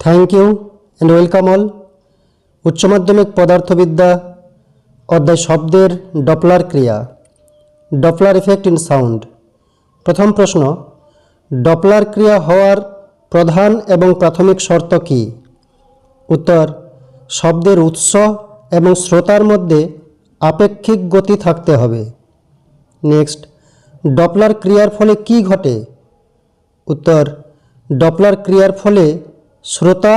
Thank you and welcome all উচ্চ মাধ্যমিক পদার্থবিদ্যা, অধ্যায় শব্দের ডপলার ক্রিয়া, ডপলার ইফেক্ট ইন সাউন্ড প্রথম প্রশ্ন, ডপলার ক্রিয়া হওয়ার প্রধান এবং প্রাথমিক শর্ত কী? উত্তর, শব্দের উৎস এবং শ্রোতার মধ্যে আপেক্ষিক গতি থাকতে হবে। নেক্সট ডপলার ক্রিয়ার ফলে কি ঘটে? উত্তর, ডপলার ক্রিয়ার ফলে শ্রোতা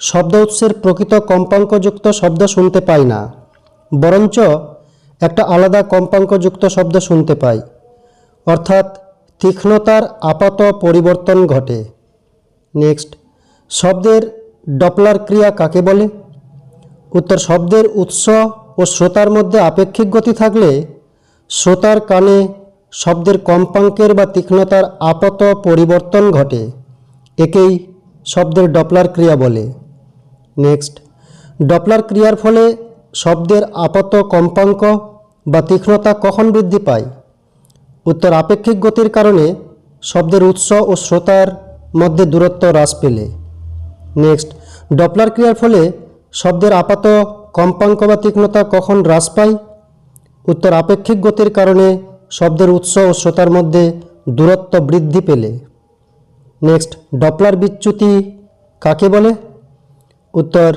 শব্দ উৎসের প্রকৃত কম্পাঙ্কযুক্ত শব্দ শুনতে পায় না, বরঞ্চ একটা আলাদা কম্পাঙ্কযুক্ত শব্দ শুনতে পায় অর্থাৎ তীক্ষ্ণতার আপাত পরিবর্তন ঘটে। নেক্সট, শব্দের ডপলার ক্রিয়া কাকে বলে? উত্তর, শব্দের উৎস ও শ্রোতার মধ্যে আপেক্ষিক গতি থাকলে শ্রোতার কানে শব্দের কম্পাঙ্কের বা তীক্ষ্ণতার আপাত পরিবর্তন ঘটে। একেই শব্দের ডপলার ক্রিয়া বলে। নেক্সট ডপলার ক্রিয়ার ফলে শব্দের আপাত কম্পাঙ্ক বা তীক্ষ্ণতা কখন বৃদ্ধি পায়? উত্তর, আপেক্ষিক গতির কারণে শব্দের উৎস ও শ্রোতার মধ্যে দূরত্ব হ্রাস পেলে। নেক্সট ডপলার ক্রিয়ার ফলে শব্দের আপাত কম্পাঙ্ক বা তীক্ষ্ণতা কখন হ্রাস পায়? উত্তর, আপেক্ষিক গতির কারণে শব্দের উৎস ও শ্রোতার মধ্যে দূরত্ব বৃদ্ধি পেলে। নেক্সট ডপলার বিচ্যুতি কাকে বলে? উত্তর,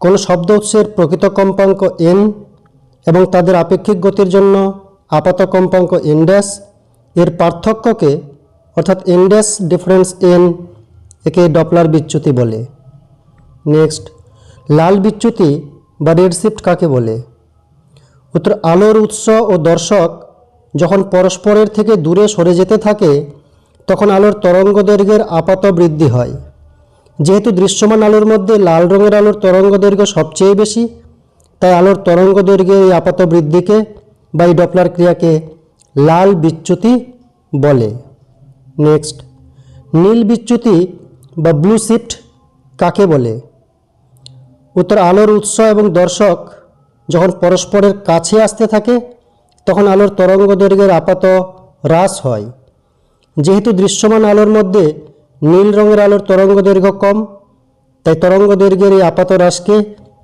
কোনো শব্দ উৎসের প্রকৃত কম্পাঙ্ক এন এবং তাদের আপেক্ষিক গতির জন্য আপাত কম্পাঙ্ক এন ড্যাশ এর পার্থক্যকে, অর্থাৎ এন ড্যাশ ডিফারেন্স এন একে ডপলার বিচ্যুতি বলে। নেক্সট, লাল বিচ্যুতি বা রেড শিফট কাকে বলে? উত্তর, আলোর উৎস ও দর্শক যখন পরস্পরের থেকে দূরে সরে যেতে থাকে তখন আলোর তরঙ্গ দৈর্ঘ্যের আপাত বৃদ্ধি হয়। যেহেতু দৃশ্যমান আলোর মধ্যে লাল রঙের আলোর তরঙ্গ দৈর্ঘ্য সবচেয়ে বেশি, তাই আলোর তরঙ্গ দৈর্ঘ্যের এই আপাত বৃদ্ধিকে বা এই ডপলার ক্রিয়াকে লাল বিচ্যুতি বলে। নেক্সট, নীল বিচ্যুতি বা ব্লু শিফট কাকে বলে? উত্তর, আলোর উৎস এবং দর্শক যখন পরস্পরের কাছে আসতে থাকে, তখন আলোর তরঙ্গ দৈর্ঘ্যের আপাত হ্রাস হয়। যেহেতু দৃশ্যমান আলোর মধ্যে নীল রঙের আলোর তরঙ্গ দৈর্ঘ্য কম, তাই তরঙ্গ দৈর্ঘ্যের এই আপাত হ্রাসকে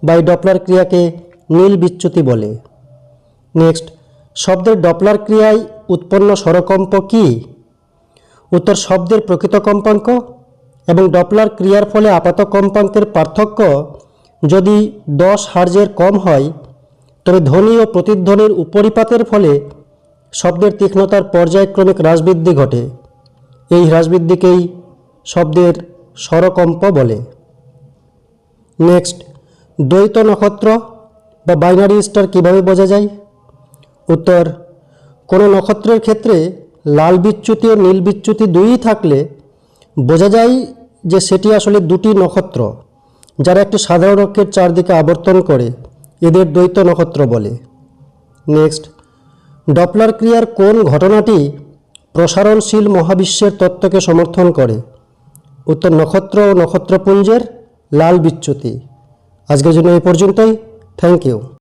বা এই ডপলার ক্রিয়াকে নীল বিচ্যুতি বলে। নেক্সট, শব্দের ডপলার ক্রিয়ায় উৎপন্ন স্বরকম্প কী? উত্তর, শব্দের প্রকৃত কম্পাঙ্ক এবং ডপলার ক্রিয়ার ফলে আপাত কম্পাঙ্কের পার্থক্য যদি দশ হার্জের কম হয়, তবে ধ্বনি ও প্রতিধ্বনির উপরিপাতের ফলে শব্দের তীক্ষ্ণতার পর্যায়ক্রমিক হ্রাসবৃদ্ধি ঘটে। এই হ্রাসবৃদ্ধিকেই শব্দের স্বরকম্প বলে। নেক্সট, দ্বৈত নক্ষত্র বা বাইনারি স্টার কীভাবে বোঝা যায়? উত্তর, কোনো নক্ষত্রের ক্ষেত্রে লাল বিচ্যুতি ও নীল বিচ্যুতি দুইই থাকলে বোঝা যায় যে সেটি আসলে দুটি নক্ষত্র, যারা একটি সাধারণ অক্ষের চারদিকে আবর্তন করে, এদের দ্বৈত নক্ষত্র বলে। নেক্সট, ডপলার ক্রিয়ার কোন ঘটনাটি প্রসারণশীল মহাবিশ্বের তত্ত্বকে সমর্থন করে। উত্তর নক্ষত্র ও নক্ষত্রপুঞ্জের লাল বিচ্যুতি। আজকের জন্য এই পর্যন্তই। Thank you